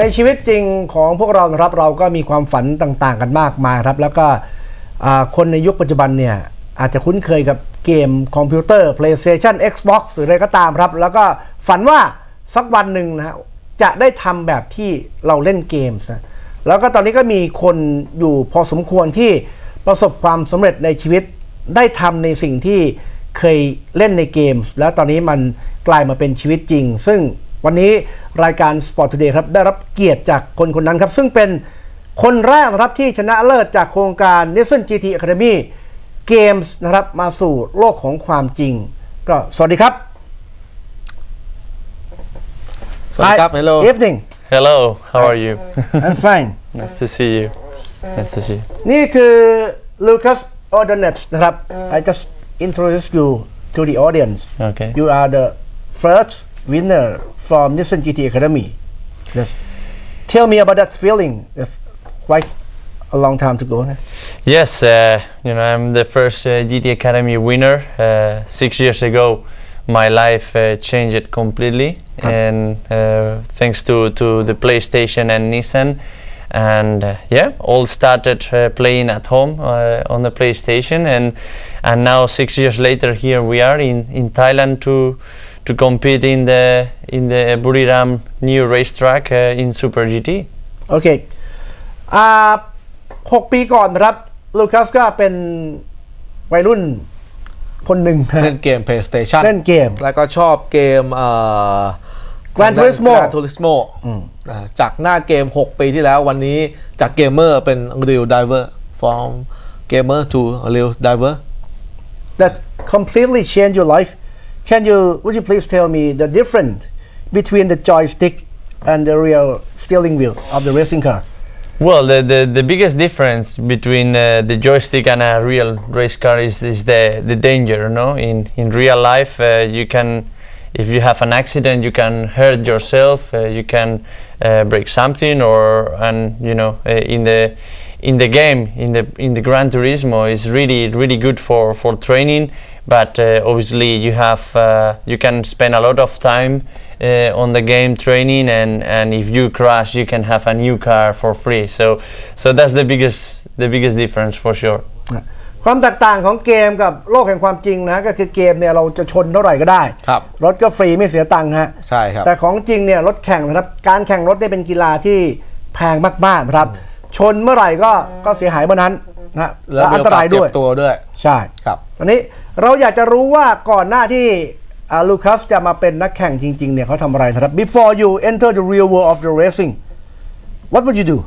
ในชีวิตจริงของพวกเราครับเราก็มีความฝันต่างๆ กันมากมายครับ แล้วก็คนในยุคปัจจุบันเนี่ยอาจจะคุ้นเคยกับเกมคอมพิวเตอร์ PlayStation Xbox หรืออะไรก็ตามครับ แล้วก็ฝันว่าสักวันหนึ่งนะฮะจะได้ทำแบบที่เราเล่นเกมนะแล้วก็ตอนนี้ก็มีคนอยู่พอสมควรที่ประสบความสำเร็จในชีวิตได้ทำในสิ่งที่เคยเล่นในเกมแล้วตอนนี้มันกลายมาเป็นชีวิตจริง ซึ่ง วันนี้รายการ Sport Today ครับได้รับเกียรติจากคนคนนั้นครับ ซึ่งเป็นคนแรกนะครับที่ชนะเลิศจากโครงการ n i s s a n GT Academy Games นะครับมาสู่โลกของความจริง ก็สวัสดีครับ สวัสดีครับ Hi, hello evening Hello, how are you? I'm fine nice to see you. Nice to see you. นี่คือลูคัสออเดเนตนะครับ I just introduce you to the audience Okay. you are the first winner from Nissan GT Academy yes. tell me about that feeling it's quite a long time to go huh? Yes, uh, you know, I'm the first uh, GT Academy winner. Uh, six years ago, my life uh, changed completely, and uh, thanks to, to the PlayStation and Nissan. And uh, yeah, all started uh, playing at home uh, on the PlayStation, and and now six years later, here we are in, in Thailand to to compete in the in the Buriram new racetrack uh, in Super GT. โอเคอ่าหกปีก่อนนะครับลูคัสก็เป็นวัยรุ่นคนหนึ่งเล่นเกม PlayStation เล่นเกม แล้วก็ชอบเกมเอ่อ Gran Turismo Gran Turismo อ่าจากหน้าเกม 6 ปีที่แล้ววันนี้จากเกมเมอร์เป็น Real Diver from gamer to Real Diver that completely changed your life. Can you would you please tell me the difference between the joystick and the real steering wheel of the racing car? Well, the, the, the biggest difference between uh, the joystick and a real race car is, is the, the danger, no? In, in real life, uh, you can, if you have an accident, you can hurt yourself, uh, you can uh, break something, or, and, you know, uh, in the, in the game, in the, in the Gran Turismo, is really, really good for, for training, but uh, obviously you have, uh, you can spend a lot of time uh, on the game training and, and if you crash you can have a new car for free so so that's the biggest the biggest difference for sure ความแตกต่างของเกมกับโลกแห่งความจริงนะก็คือเกมเนี่ยเราจะชนเท่าไหร่ก็ได้ ครับ รถก็ฟรีไม่เสียตังค์ฮะ ใช่ครับ แต่ของจริงเนี่ยรถแข่งนะครับการแข่งรถเนี่ยเป็นกีฬาที่แพงมากๆนะครับ ชนเมื่อไหร่ก็ก็เสียหายเมื่อนั้นนะแล้วและมีอันโอตกาสรายเจ็ด้บวยตัวด้วย ใช่ครับอันนี้เราอยากจะรู้ว่าก่อนหน้าที่ลูคัสจะมาเป็นนักแข่งจริง ๆ เนี่ยเขาทำอะไรนะครับ before you enter the real world of the racing what would you do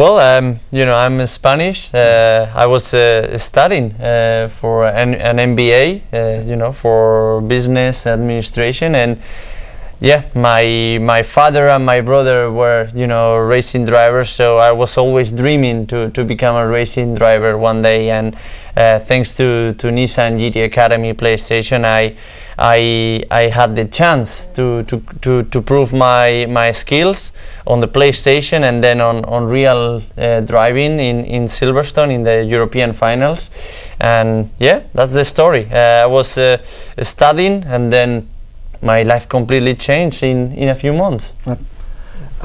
well um, you know i'm spanish uh, i was uh, studying uh, for an, an mba uh, you know for business administration and yeah my my father and my brother were you know racing drivers so i was always dreaming to, to become a racing driver one day. And uh, thanks to, to nissan gt academy playstation i i i had the chance to to, to, to prove my my skills on the playstation and then on, on real uh, driving in, in silverstone in the european finals. And yeah that's the story. Uh, i was uh, studying and then my life completely changed in, in a few months.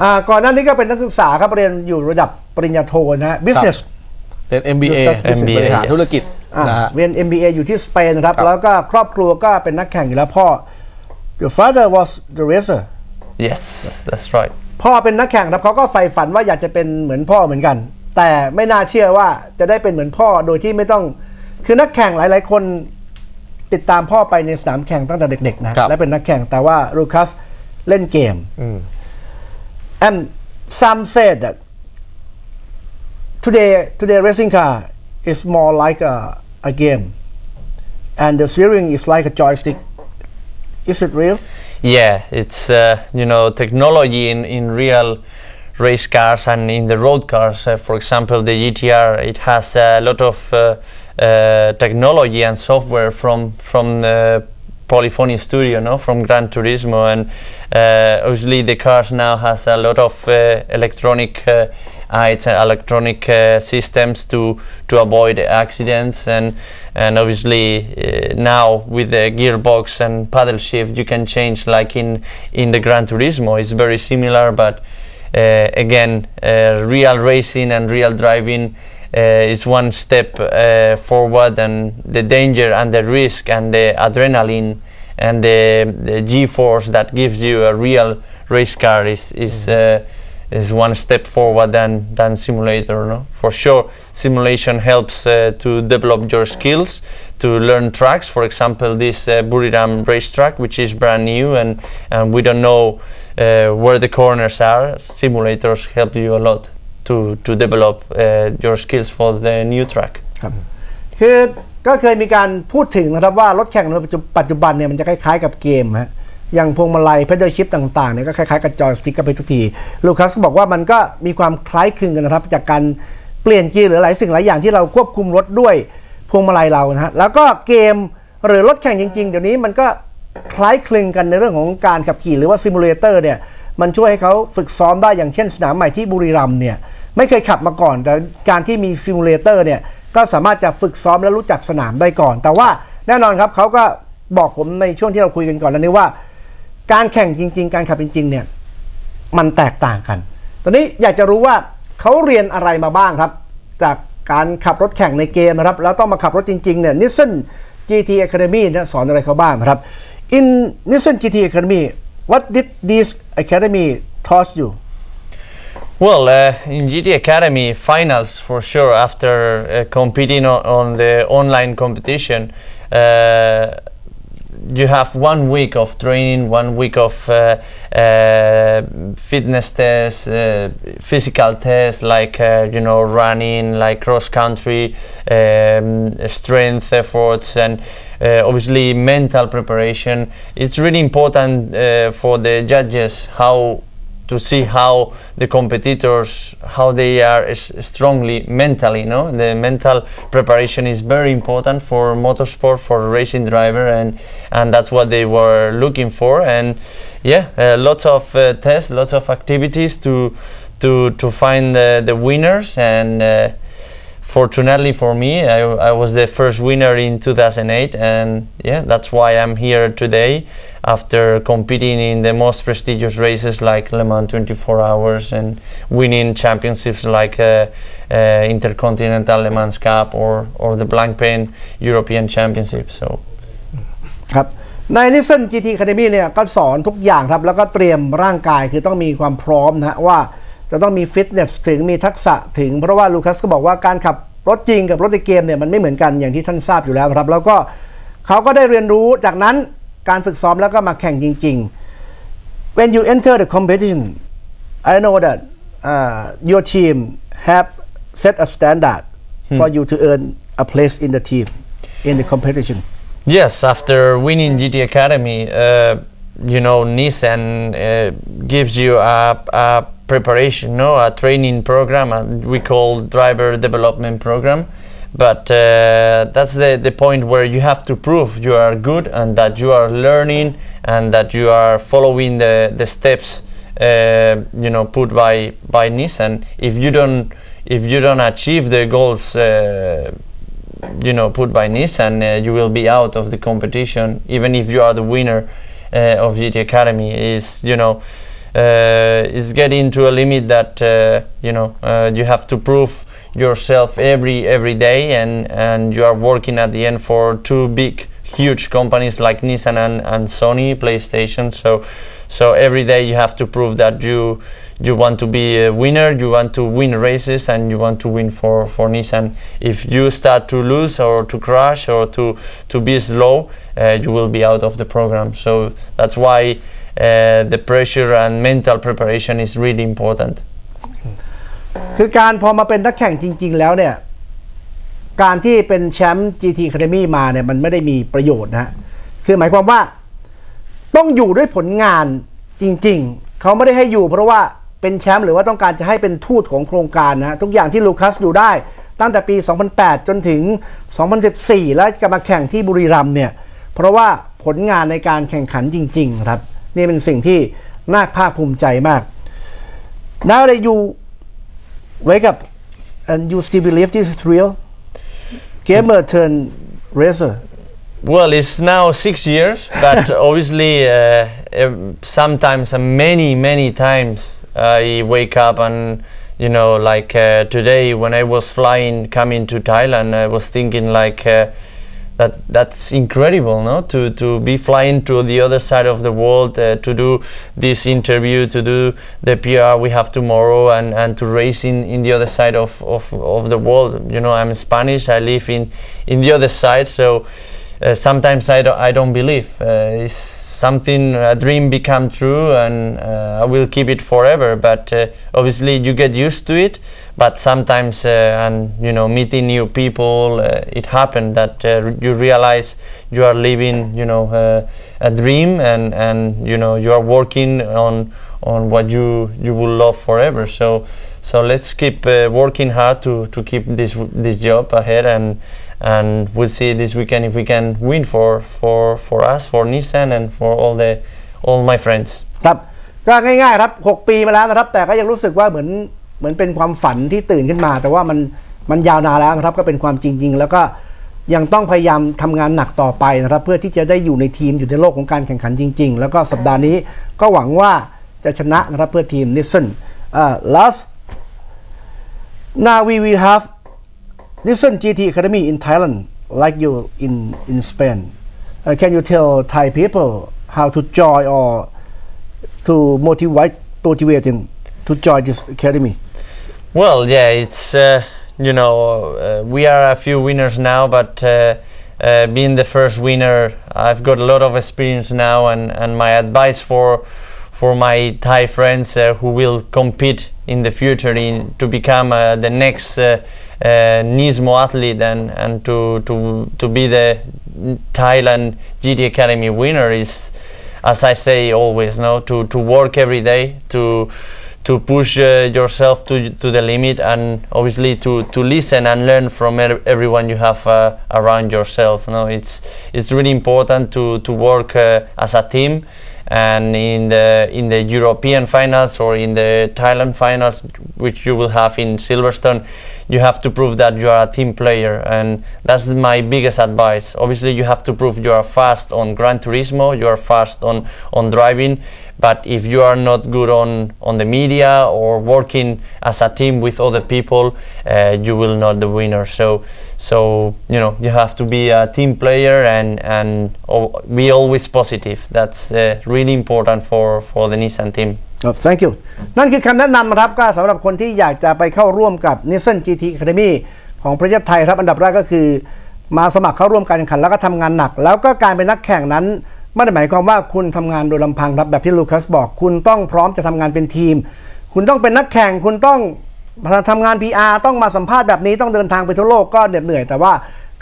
อ่าก่อนหน้านี้ก็เป็นนักศึกษาครับเรียนอยู่ระดับปริญญาโทนะฮะ business เป็น MBA Business MBA บริหารธุรกิจอ่านะฮะเรียน MBA อยู่ที่สเปนนะครับครับแล้วก็ครอบครัวก็เป็นนักแข่งอยู่แล้วพ่อ your father was the racer Yes, that's right. พ่อเป็นนักแข่งครับเขาก็ใฝ่ฝันว่าอยากจะเป็นเหมือนพ่อเหมือนกัน แต่ไม่น่าเชื่อว่าจะได้เป็นเหมือนพ่อโดยที่ไม่ต้องคือนักแข่งหลาย ๆ คน ติดตามพ่อไปในสนามแข่งตั้งแต่เด็กๆนะครับและเป็นนักแข่งแต่ว่าลูคัสเล่นเกมอืม and some said that today today racing car is more like a, a game and the steering is like a joystick is it real Yeah, it's uh, you know technology in, in real race cars and in the road cars. Uh, for example, the GTR it has a lot of uh, uh, technology and software from from the Polyphony Studio, no, from Gran Turismo, and uh, obviously the cars now has a lot of uh, electronic. Uh, uh, it's uh, electronic uh, systems to to avoid accidents. And and obviously uh, now with the gearbox and paddle shift you can change like in in the Gran Turismo. It's very similar but uh, again, uh, real racing and real driving uh, is one step uh, forward, and the danger and the risk and the adrenaline and the, the G-force that gives you a real race car is is uh, is one step forward than than simulator. No, for sure, simulation helps uh, to develop your skills, to learn tracks. For example, this uh, Buriram racetrack, which is brand new, and and we don't know uh, where the corners are. Simulators help you a lot to to develop uh, your skills for the new track. ครับคือก็เคยมีการพูดถึงนะครับว่ารถแข่งในปัจจุบันเนี่ยมันจะคล้ายๆกับเกมฮะอย่างพวงมาลัยเพดเดิลชิปต่างๆเนี่ยก็คล้ายๆกับจอยสติ๊กกันไปทุกทีลูคัสบอกว่ามันก็มีความคล้ายคลึงกันนะครับ จากการเปลี่ยนเกียร์หรือหลายสิ่งหลายอย่างที่เราควบคุมรถด้วยพวงมาลัยเรานะฮะแล้วก็เกมหรือรถแข่งจริง ๆ เดี๋ยวนี้มันก็คล้ายคลึงกันในเรื่องของการขับขี่หรือว่าซิมูเลเตอร์เนี่ยมันช่วยให้เขาฝึกซ้อมได้อย่างเช่นสนามใหม่ที่บุรีรัมย์เนี่ย ไม่เคยขับมาก่อน แต่การที่มีซิมูเลเตอร์เนี่ยก็สามารถจะฝึกซ้อมและรู้จักสนามได้ก่อน แต่ว่าแน่นอนครับเขาก็บอกผมในช่วงที่เราคุยกันก่อนแล้วนี่ว่า การแข่งจริง ๆ การขับจริง ๆ เนี่ยมันแตกต่างกัน ตอนนี้อยากจะรู้ว่าเขาเรียนอะไรมาบ้างครับ จากการขับรถแข่งในเกมนะครับ แล้วต้องมาขับรถจริง ๆ เนี่ยนิสสัน GT Academy เนี่ยสอนอะไรเขาบ้างครับ In Nissan GT Academy what did this academy taught you Well, uh, in GT Academy finals for sure. After uh, competing on, on the online competition, uh, you have one week of training, one week of uh, uh, fitness tests, uh, physical tests like you know running, like cross country, um, strength efforts, and obviously mental preparation. It's really important for the judges how to see how the competitors how they are strongly mentally no? The mental preparation is very important for motorsport for racing driver and and that's what they were looking for. And yeah uh, lots of uh, tests lots of activities to to to find the, the winners and uh, fortunately for me I, I was the first winner in 2008 and yeah that's why i'm here today after competing in the most prestigious races like le mans 24 hours and winning championships like uh, uh, intercontinental le mans cup or, or the blancpain european championship so ครับในนิสสัน GT Academy เนี่ยก็สอนทุกอย่างครับ แล้วก็เตรียมร่างกายคือต้องมีความพร้อมนะฮะว่า จะต้องมีฟิตเนสถึงมีทักษะถึงเพราะว่าลูคัสก็บอกว่าการขับรถจริงกับรถในเกมเนี่ยมันไม่เหมือนกันอย่างที่ท่านทราบอยู่แล้วครับ แล้วก็เขาก็ได้เรียนรู้จากนั้นการฝึกซ้อมแล้วก็มาแข่งจริง ๆ when you enter the competition I know that uh, your team have set a standard for you to earn a place in the team in the competition Yes, after winning GT Academy, uh, you know, Nissan uh, gives you a, a preparation, no, a training program, we call driver development program. But uh, that's the, the point where you have to prove you are good and that you are learning and that you are following the, the steps, uh, you know, put by by Nissan. If you don't if you don't achieve the goals. Uh, you know put by Nissan, uh, you will be out of the competition, even if you are the winner uh, of GT Academy. Is you know is getting to a limit that uh, you know uh, you have to prove yourself every every day, and and you are working at the end for two big huge companies like Nissan and, and Sony PlayStation. So so every day you have to prove that you you want to be a winner, you want to win races, and you want to win for, for Nissan. If you start to lose or to crash or to, to be slow, uh, you will be out of the program. So that's why uh, the pressure and mental preparation is really important. คือการพอมาเป็นนักแข่งจริง ๆ แล้วเนี่ย การที่เป็นแชมป์ GT Academy มาเนี่ยมันไม่ได้มีประโยชน์นะฮะคือหมายความว่าต้องอยู่ด้วยผลงานจริง ๆ เขาไม่ได้ให้อยู่เพราะว่าเป็นแชมป์หรือว่าต้องการจะให้เป็นทูตของโครงการนะทุกอย่างที่ลูคัสอยู่ได้ ตั้งแต่ปี 2008 จนถึง 2014 แล้วจะมาแข่งที่บุรีรัมย์เนี่ย เพราะว่าผลงานในการแข่งขันจริง ๆ ครับ นี่เป็นสิ่งที่น่าภาคภูมิใจมาก Now that you wake up and you still believe this is real gamer turn racer Well, it's now six years, but obviously, uh, ev- sometimes, uh, many, many times, I wake up and you know like uh, today when I was flying coming to Thailand, I was thinking like. Uh, that that's incredible no? To to be flying to the other side of the world uh, to do this interview to do the PR we have tomorrow and and to race in, in the other side of, of, of the world. You know I'm Spanish I live in in the other side so uh, sometimes I don't, I don't believe uh, it's something a dream become true and uh, I will keep it forever. But uh, obviously you get used to it but sometimes uh, and you know meeting new people uh, it happened that uh, you realize you are living you know uh, a dream and and you know you are working on on what you you will love forever. So so let's keep working hard to to keep this this job ahead and and we'll see this weekend if we can win for for for us for Nissan and for all the all my friends ครับก็ง่ายๆครับ 6 ปีมาแล้วนะครับ แต่ก็ยังรู้สึกว่าเหมือนเหมือนเป็นความฝันที่ตื่นขึ้นมา แต่ว่ามันมันยาวนานแล้วนะครับ ก็เป็นความจริง ๆ แล้วก็ยังต้องพยายามทำงานหนักต่อไปนะครับ เพื่อที่จะได้อยู่ในทีมอยู่ในโลกของการแข่งขันจริง ๆ แล้วก็สัปดาห์นี้ก็หวังว่าจะชนะนะครับเพื่อทีมนิสสันอ่า last now we will have Nissan GT Academy in Thailand like you in in Spain. Uh, can you tell Thai people how to join or to motivate motivating to join this academy? Well, yeah, it's uh, you know uh, we are a few winners now, but uh, uh, being the first winner, I've got a lot of experience now, and, and my advice for for my Thai friends uh, who will compete in the future in to become the next uh, Nismo athlete and and to to to be the Thailand GT Academy winner is as I say always, no, to, to work every day, to to push uh, yourself to to the limit, and obviously to, to listen and learn from er- everyone you have uh, around yourself. No, it's it's really important to to work uh, as a team, and in the in the European finals or in the Thailand finals, which you will have in Silverstone, you have to prove that you are a team player, and that's my biggest advice. Obviously, you have to prove you are fast on Gran Turismo, you are fast on on driving, but if you are not good on on the media or working as a team with other people, uh, you will not the winner. So so you know you have to be a team player and and oh, be always positive. That's uh, really important for for the Nissan team. ครับ thank you นั่นคือคำแนะนำนะครับก็สำหรับคนที่อยากจะไปเข้าร่วมกับ Nissan GT Academy ของประเทศไทยครับอันดับแรกก็คือ มาสมัครเข้าร่วมการแข่งขันแล้วก็ทำงานหนัก แล้วก็การเป็นนักแข่งนั้นไม่ได้หมายความว่าคุณทำงานโดยลำพังครับแบบที่ลูคัสบอก คุณต้องพร้อมจะทำงานเป็นทีม คุณต้องเป็นนักแข่งคุณต้อง ทำงาน PR ต้องมาสัมภาษณ์แบบนี้ต้องเดินทางไปทั่วโลกก็เหน็ดเหนื่อยแต่ว่า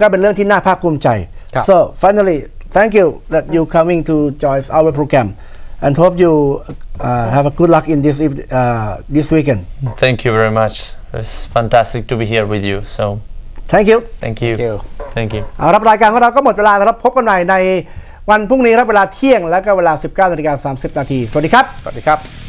ก็เป็นเรื่องที่น่าภาคภูมิใจครับ so finally thank you that you coming to join our program and hope you uh, have a good luck in this eve- uh, this weekend. Thank you very much. It's fantastic to be here with you. So Thank you. thank you. Thank you. Thank you. เอารับรายการของเราก็หมดเวลาแล้วครับพบกันใหม่ในวันพรุ่งนี้ครับเวลาเที่ยงและก็เวลา 19นาฬิกา30 นาที สวัสดีครับ สวัสดีครับ